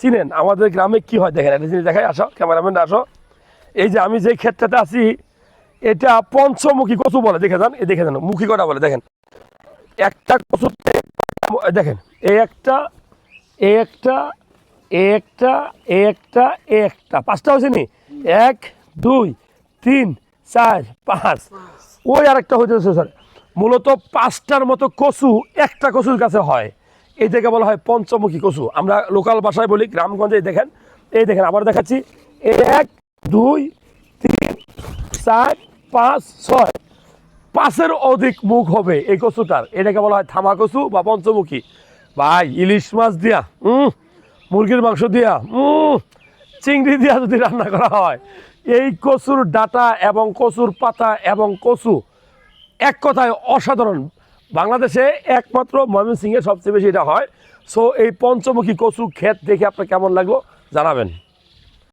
চিনেন, আমাদের গ্রামে কি হয় দেখেন, একটা জিনিস দেখাই, আসো, ক্যামেরাম্যান, আসো। এই যে আমি যে ক্ষেত্রটাতে আছি, এটা পঞ্চমুখী কচু বলে, দেখে যান, এই দেখে যান, মুখী কটা বলে, দেখেন। একটা কচুতে দেখেন, এই একটা একটা একটা একটা একটা, পাঁচটা হয়েছে নি? এক, দুই, তিন, চার, পাঁচ। ওই আরেকটা হইতেছে স্যার মূলত পাঁচটার মতো কচু একটা কচুর কাছে হয়। এটাকে বলা হয় পঞ্চমুখী কচু। আমরা লোকাল ভাষায় বলি গ্রামগঞ্জে এই দেখেন। এই দেখেন আবার দেখাচ্ছি। এক দুই তিন চার পাঁচ ছয়। পাঁচের অধিক মুখ হবে এই কচুটার। এটাকে বলা হয় থামা কচু বা পঞ্চমুখী। ভাই ইলিশ মাছ দিয়া উম, মুরগির মাংস দিয়া উম, চিংড়ি দিয়া যদি রান্না করা হয় এই কচুর ডাটা এবং কচুর পাতা এবং কচু এক কথায় অসাধারণ। বাংলাদেশে একমাত্র ময়মনসিংহে সবচেয়ে বেশি এটা হয়। সো এই পঞ্চমুখী কচু ক্ষেত দেখে আপনার কেমন লাগল জানাবেন।